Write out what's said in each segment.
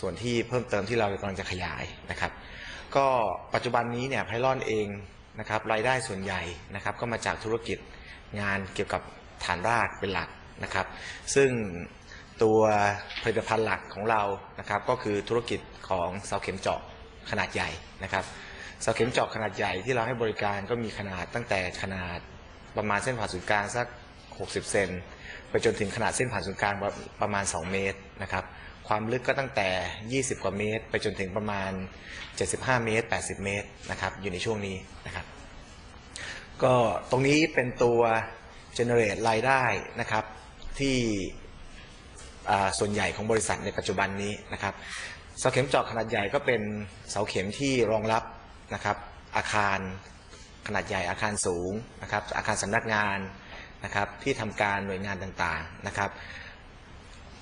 ส่วนที่เพิ่มเติมที่เรากำลังจะขยายนะครับ ก็ปัจจุบันนี้เนี่ยไพลอนเองนะครับรายได้ส่วนใหญ่นะครับก็มาจากธุรกิจงานเกี่ยวกับฐานรากเป็นหลักนะครับ ซึ่งตัวผลิตภัณฑ์หลักของเรานะครับ ก็คือธุรกิจของเสาเข็มเจาะขนาดใหญ่นะครับเสาเข็มเจาะขนาดใหญ่ที่เราให้บริการก็มีขนาดตั้งแต่ขนาดประมาณเส้นผ่าศูนย์กลางสัก 60 เซนไปจนถึงขนาดเส้นผ่านศูนย์กลางประมาณ 2 เมตรนะครับ ความลึกก็ตั้งแต่ 20 กว่าเมตร ไปจนถึงประมาณ 75 เมตร 80 เมตรนะครับ อยู่ในช่วงนี้นะครับ ก็ตรงนี้เป็นตัว generate รายได้นะครับ ที่ส่วนใหญ่ของบริษัทในปัจจุบันนี้นะครับเสาเข็มเจาะขนาดใหญ่ก็เป็นเสาเข็มที่รองรับนะครับอาคารขนาดใหญ่อาคารสูงนะครับอาคารสำนักงานนะครับที่ทำการหน่วยงานต่างๆนะครับ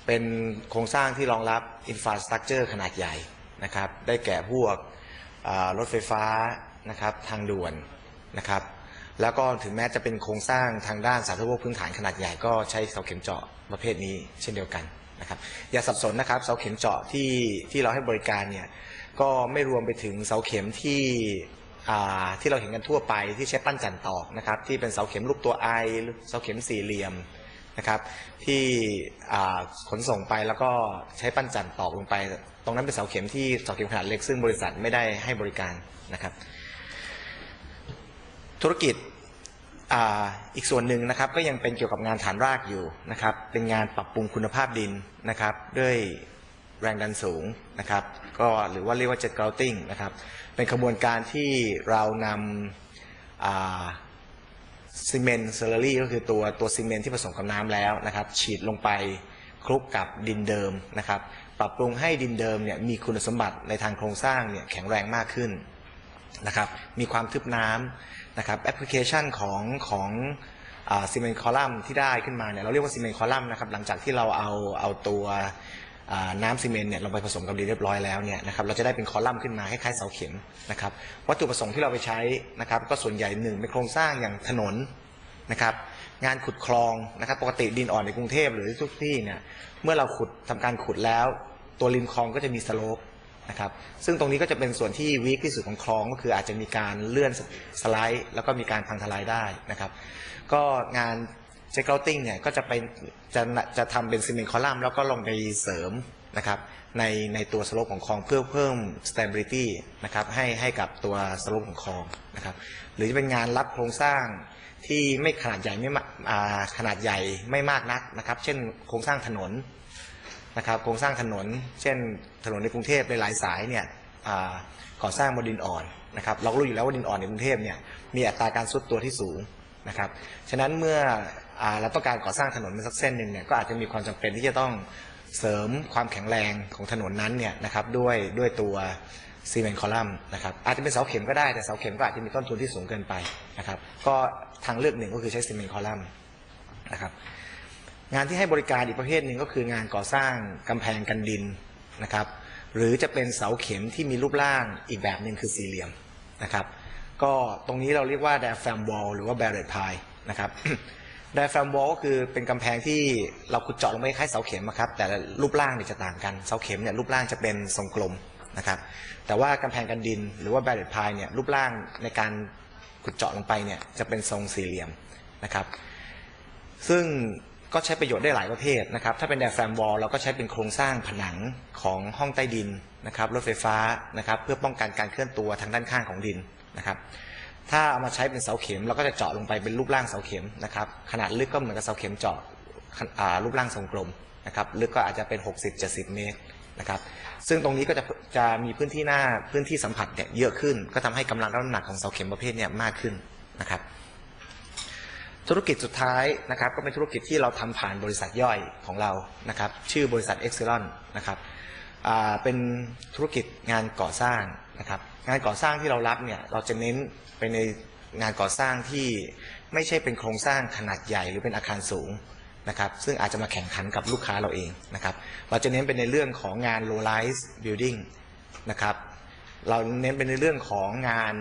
เป็นโครงสร้างที่รองรับอินฟาสตรักเจอร์ขนาดใหญ่นะครับ ได้แก่พวกรถไฟฟ้านะครับทางด่วนนะครับ แล้วก็ถึงแม้จะเป็นโครงสร้างทางด้านสาธารณูปโภคพื้นฐานขนาดใหญ่ก็ใช้เสาเข็มเจาะประเภทนี้เช่นเดียวกันนะครับ อย่าสับสนนะครับเสาเข็มเจาะที่ที่เราให้บริการเนี่ยก็ไม่รวมไปถึงเสาเข็มที่ที่เราเห็นกันทั่วไปที่ใช้ปั้นจันตอกนะครับที่เป็นเสาเข็มลูกตัวไอเสาเข็มสี่เหลี่ยม นะครับ ที่ขนส่งไปแล้วก็ใช้ปั้นจันตอกลงไป ตรงนั้นเป็นเสาเข็มที่เสาเข็มขนาดเล็กซึ่งบริษัทไม่ได้ให้บริการนะครับ ธุรกิจอีกส่วนหนึ่งนะครับก็ยังเป็นเกี่ยวกับงานฐานรากอยู่นะครับ เป็นงานปรับปรุงคุณภาพดินนะครับ ด้วยแรงดันสูงนะครับ ก็หรือว่าเรียกว่า jet grouting นะครับ เป็นขบวนการที่เรานำ ซีเมนต์เซอร์รี่ก็คือตัวตัวซีเมนต์ที่ผสมกับน้ำแล้วนะครับ ฉีดลงไปคลุกกับดินเดิมนะครับ ปรับปรุงให้ดินเดิมเนี่ยมีคุณสมบัติในทางโครงสร้างเนี่ยแข็งแรงมากขึ้นนะครับ มีความทึบน้ำนะครับแอปพลิเคชันของของซีเมนต์คอลัมน์ที่ได้ขึ้นมาเนี่ยเราเรียกว่าซีเมนต์คอลัมน์นะครับหลังจากที่เราเอาเอาตัว น้ำซีเมนต์เนี่ยลงไปผสมกับดินเรียบร้อยแล้วเนี่ยนะครับเราจะได้เป็นคอลัมน์ขึ้นมาคล้ายๆเสาเข็มนะครับวัตถุประสงค์ที่เราไปใช้นะครับก็ส่วนใหญ่หนึ่งเป็นโครงสร้างอย่างถนนนะครับงานขุดคลองนะครับปกติดินอ่อนในกรุงเทพหรือทุกที่เนี่ยเมื่อเราขุดทำการขุดแล้ว ตัวริมคลองก็จะมีสโลปนะครับซึ่งตรงนี้ก็จะเป็นส่วนที่วีคที่สุดของคลองก็คืออาจจะมีการเลื่อนสไลด์ แล้วก็มีการพังทลายได้นะครับก็งาน เจคเกลติ้งเนี่ยก็จะเป็นจะจะทำเป็นซีเมนต์คอลัมน์แล้วก็ลงไปเสริมนะครับในในตัวสโลปของคลองเพื่อเพิ่ม stability นะครับให้ให้กับตัวสโลปของคลองนะครับหรือจะเป็นงานรับโครงสร้างที่ไม่ขนาดใหญ่ไม่ขนาดใหญ่ไม่มากนักนะครับ เช่นโครงสร้างถนนนะครับโครงสร้างถนน เช่นถนนในกรุงเทพในหลายสายเนี่ยก่อสร้างบนดินอ่อนนะครับเราก็รู้อยู่แล้วว่าดินอ่อนในกรุงเทพเนี่ยมีอัตราการซุดตัวที่สูง นะครับ ฉะนั้นเมื่ออเราต้องการก่อสร้างถนนสักเส้นหนึ่งเนี่ยก็อาจจะมีความจำเป็นที่จะต้องเสริมความแข็งแรงของถนนนั้นเนี่ยนะครับด้วยด้วยตัวซีเมนต์คอลัมน์นะครับอาจจะเป็นเสาเข็มก็ได้แต่เสาเข็มก็อาจจะมีต้นทุนที่สูงเกินไปนะครับก็ทางเลือกหนึ่งก็คือใช้ซีเมนต์คอลัมน์นะครับงานที่ให้บริการอีกประเภทหนึ่งก็คืองานก่อสร้างกำแพงกันดินนะครับหรือจะเป็นเสาเข็มที่มีรูปร่างอีกแบบหนึ่งคือสี่เหลี่ยมนะครับ ก็ตรงนี้เราเรียกว่า diaphragm wall หรือว่า barrier pile นะครับ diaphragm wall ก็คือเป็นกำแพงที่เราขุดเจาะลงไปคล้ายเสาเข็มอะครับ แต่รูปร่างเนี่ยจะต่างกันเสาเข็มเนี่ยรูปร่างจะเป็นทรงกลมนะครับ แต่ว่ากำแพงกันดินหรือว่า barrier pile เนี่ยรูปร่างในการขุดเจาะลงไปเนี่ยจะเป็นทรงสี่เหลี่ยมนะครับ ซึ่ง ก็ใช้ประโยชน์ได้หลายประเภทนะครับ ถ้าเป็น diaphragm wall เราก็ใช้เป็นโครงสร้างผนังของห้องใต้ดินนะครับรถไฟฟ้านะครับ เพื่อป้องกันการเคลื่อนตัวทางด้านข้างของดินนะครับ ถ้าเอามาใช้เป็นเสาเข็มเราก็จะเจาะลงไปเป็นรูปร่างเสาเข็มนะครับ ขนาดลึกก็เหมือนกับเสาเข็มเจาะรูปร่างทรงกลมนะครับ ลึกก็อาจจะเป็น 60-70 เมตรนะครับ ซึ่งตรงนี้ก็จะจะมีพื้นที่หน้าพื้นที่สัมผัสเนี่ยเยอะขึ้น ก็ทำให้กำลังรับน้ำหนักของเสาเข็มประเภทเนี่ยมากขึ้นนะครับ ธุรกิจสุดท้ายนะครับก็เป็นธุรกิจที่เราทำผ่านบริษัทย่อยของเรานะครับชื่อบริษัท e x c e l o n นนะครับเป็นธุรกิจงานก่อสร้างนะครับงานก่อสร้างที่เรารับเนี่ยเราจะเน้นไปในงานก่อสร้างที่ไม่ใช่เป็นโครงสร้างขนาดใหญ่หรือเป็นอาคารสูงนะครับซึ่งอาจจะมาแข่งขันกับลูกค้าเราเองนะครับเราจะเน้นเป็นในเรื่องของงาน low rise building นะครับเราเน้นเป็นในเรื่องของงาน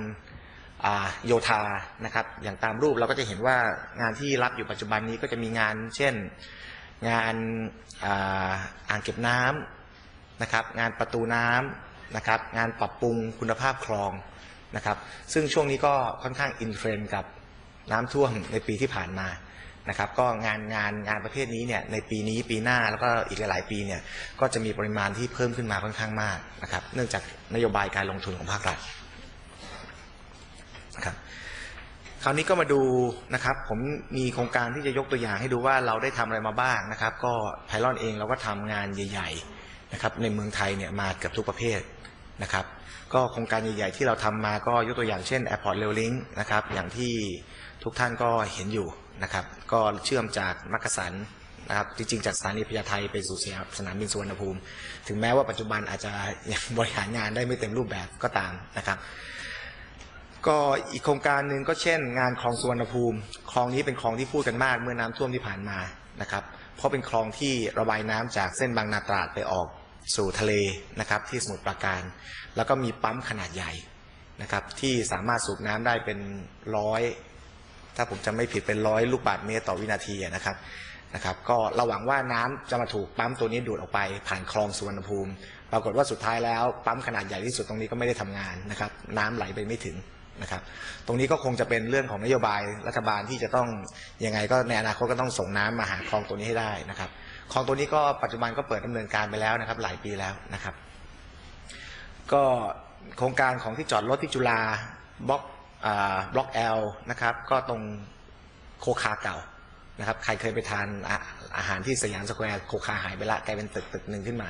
โยธานะครับ อย่างตามรูปเราก็จะเห็นว่างานที่รับอยู่ปัจจุบันนี้ก็จะมีงาน เช่นงานอ่าอ่างเก็บน้ำนะครับ งานประตูน้ำนะครับ งานปรับปรุงคุณภาพคลองนะครับ ซึ่งช่วงนี้ก็ค่อนข้างอินเทรนด์กับน้ำท่วมในปีที่ผ่านมานะครับ ก็งานงานงานประเภทนี้เนี่ยในปีนี้ปีหน้าแล้วก็อีกหลาย ๆ ปีเนี่ยก็จะมีปริมาณที่เพิ่มขึ้นมาค่อนข้างมากนะครับ เนื่องจากนโยบายการลงทุนของภาครัฐ นะครับ คราวนี้ก็มาดูนะครับ ผมมีโครงการที่จะยกตัวอย่างให้ดูว่าเราได้ทำอะไรมาบ้างนะครับ ก็ไพลอนเองเราก็ทำงานใหญ่ ๆนะครับ ในเมืองไทยเนี่ยมาเกือบทุกประเภทนะครับ ก็โครงการใหญ่ ๆ ที่เราทำมาก็ยกตัวอย่างเช่น Airport Rail Link นะครับ อย่างที่ทุกท่านก็เห็นอยู่นะครับ ก็เชื่อมจากมักกะสันนะครับจริงๆจากสถานีพญาไทไปสู่สนามบินสุวรรณภูมิ ถึงแม้ว่าปัจจุบันอาจจะยังบริหารงานได้ไม่เต็มรูปแบบก็ตามนะครับ ก็อีกโครงการหนึ่งก็เช่น งานคลองสุวรรณภูมิ คลองนี้เป็นคลองที่พูดกันมากเมื่อน้ำท่วมที่ผ่านมานะครับ เพราะเป็นคลองที่ระบายน้ำจากเส้นบางนาตราดไปออกสู่ทะเลนะครับที่สมุทรปราการ แล้วก็มีปั๊มขนาดใหญ่นะครับที่สามารถสูบน้ำได้เป็นร้อยถ้าผมจำไม่ผิดเป็นร้อยลูกบาศก์เมตรต่อวินาทีนะครับนะครับ ก็เราหวังว่าน้ำจะมาถูกปั๊มตัวนี้ดูดออกไปผ่านคลองสุวรรณภูมิ ปรากฏว่าสุดท้ายแล้วปั๊มขนาดใหญ่ที่สุดตรงนี้ก็ไม่ได้ทำงานนะครับ น้ำไหลไปไม่ถึง นะครับ ตรงนี้ก็คงจะเป็นเรื่องของนโยบายรัฐบาลที่จะต้องยังไงก็ในอนาคตก็ต้องส่งน้ำมาหาคลองตัวนี้ให้ได้นะครับคลองตัวนี้ก็ปัจจุบันก็เปิดดำเนินการไปแล้วนะครับ หลายปีแล้วนะครับ ก็โครงการของที่จอดรถที่จุฬาบล็อกบล็อกแอลนะครับ ก็ตรงโคคาเก่านะครับ ใครเคยไปทานอาอาหารที่สยามสแควร์โคคาหายไปละกลายเป็นตึกตึกหนึ่งขึ้นมา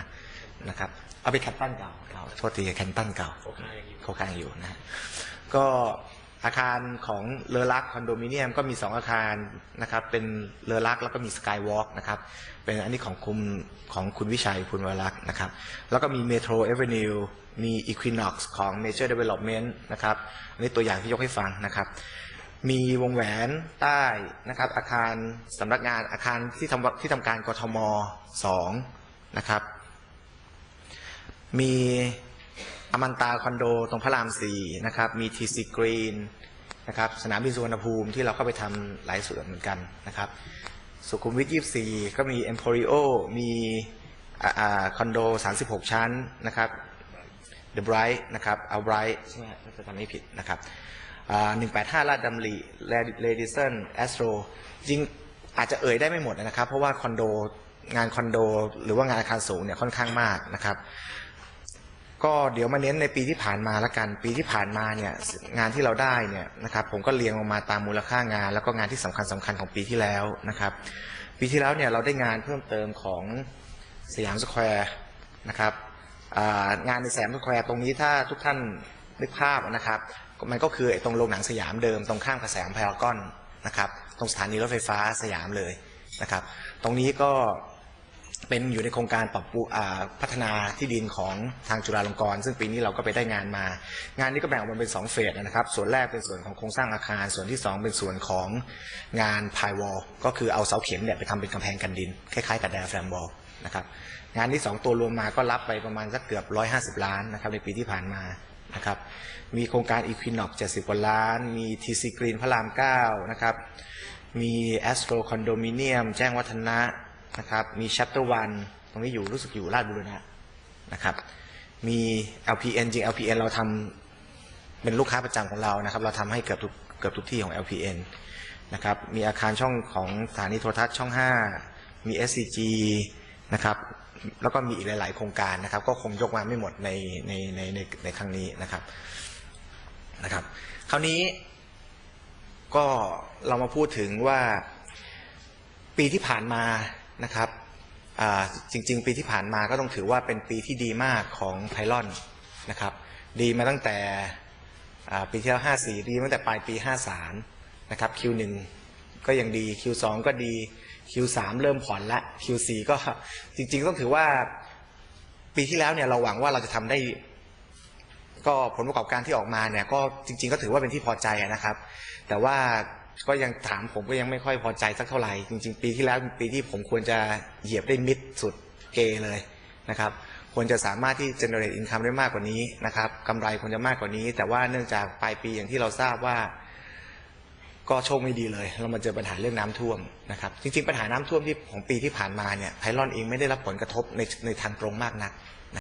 นะครับ เอาไปแคนตันเก่าเก่าโทษทีแคนตันเก่าโคคายังอยู่นะ ก็อาคารของเลอลักคอนโดมิเนียมก็มีสองอาคารนะครับเป็นเลอลักแล้วก็มีสกายวอล์กนะครับเป็นอันนี้ของคุณของคุณวิชัยคุณวรักษ์นะครับแล้วก็มีเมโทรเอเวนิวมี Equinox ของ Major Development นะครับอันนี้ตัวอย่างที่ยกให้ฟังนะครับ มีวงแหวนใต้นะครับอาคารสำนักงานอาคารที่ทำที่ทำการกทมสองนะครับมี อมันตาคอนโดตรงพระรามสี่นะครับ มีทีซีกรีนนะครับ สนามบินสุวรรณภูมิที่เราก็ไปทำหลายส่วนเหมือนกันนะครับ สุขุมวิท24ก็มี Emporio มีอ่าอ่าคอนโด36ชั้นนะครับ The Bright นะครับเอา Bright ใช่ไหมถ้าจะจำไม่ผิดนะครับอ่า185ลาดดำริเลดิสันแอสโตรจริงอาจจะเอ่ยได้ไม่หมดนะครับ เพราะว่าคอนโดงานคอนโด หรือว่างานอาคารสูงเนี่ยค่อนข้างมากนะครับ ก็เดี๋ยวมาเน้นในปีที่ผ่านมาละกัน ปีที่ผ่านมาเนี่ยงานที่เราได้เนี่ยนะครับผมก็เรียงลงมาตามมูลค่างาน แล้วก็งานที่สำคัญสำคัญของปีที่แล้วนะครับ ปีที่แล้วเนี่ยเราได้งานเพิ่มเติมของสยามสแควร์นะครับงานในสยามสแควร์ตรงนี้ถ้าทุกท่านนึกภาพนะครับ มันก็คือไอ้ตรงโรงหนังสยามเดิมตรงข้างกับสยามพารากอนนะครับ ตรงสถานีรถไฟฟ้าสยามเลยนะครับ ตรงนี้ก็ เป็นอยู่ในโครงการปรับปรุงพัฒนาที่ดินของทางจุฬาลงกรณ์ซึ่งปีนี้เราก็ไปได้งานมา งานนี้ก็แบ่งออกมาเป็นสองเฟสนะครับ ส่วนแรกเป็นส่วนของโครงสร้างอาคาร ส่วนที่สองเป็นส่วนของงานพายวอลก็คือเอาเสาเข็มเนี่ยไปทำเป็นกำแพงกันดิน คล้ายๆกับแดร์แฟมบอลนะครับงานที่สองตัวรวมมาก็รับไปประมาณสักเกือบ 150 ล้านนะครับในปีที่ผ่านมานะครับมีโครงการอีควินอก70 กว่าล้าน มีทีซีกรีนพระราม 9 นะครับ มีแอสโตรคอนโดมิเนียมแจ้งวัฒนะ นะครับ มีชัปเตอร์วันตรงนี้อยู่รู้สึกอยู่ราชบุรณะนะครับ มี LPN จริง LPN เราทำเป็นลูกค้าประจำของเรานะครับ เราทำให้เกือบทุกเกือบทุกที่ของ LPN นะครับ มีอาคารช่องของสถานีโทรทัศน์ช่อง 5 มี SCG นะครับ แล้วก็มีอีกหลาย ๆ โครงการนะครับ ก็คงยกมาไม่หมดในในในในในครั้งนี้นะครับนะครับ คราวนี้ก็เรามาพูดถึงว่าปีที่ผ่านมา นะครับจริง ๆ ปีที่ผ่านมาก็ต้องถือว่าเป็นปีที่ดีมากของไพลอนนะครับดีมาตั้งแต่ปีที่แล้ว54 ดีมาตั้งแต่ปลายปี 53 นะครับ Q1 ก็ยังดี Q2 ก็ดี Q3 เริ่มผ่อนละ Q4 ก็จริง ๆ ต้องถือว่าปีที่แล้วเนี่ยเราหวังว่าเราจะทำได้ ก็ผลประกอบการที่ออกมาเนี่ยก็จริง ๆ ก็ถือว่าเป็นที่พอใจนะครับ แต่ว่า ก็ยังถามผมก็ยังไม่ค่อยพอใจสักเท่าไหร่ จริง ๆ ปีที่แล้วเป็นปีที่ผมควรจะเหยียบได้มิดสุดเกเลยนะครับ ควรจะสามารถที่ generate income ได้มากกว่านี้นะครับกำไรควรจะมากกว่านี้ แต่ว่าเนื่องจากปลายปีอย่างที่เราทราบว่า ก็โชคไม่ดีเลย เรามาเจอปัญหาเรื่องน้ำท่วมนะครับ จริง ๆ ปัญหาน้ำท่วมที่ของปีที่ผ่านมาเนี่ยไพลอนเองไม่ได้รับผลกระทบในในทางตรงมากนัก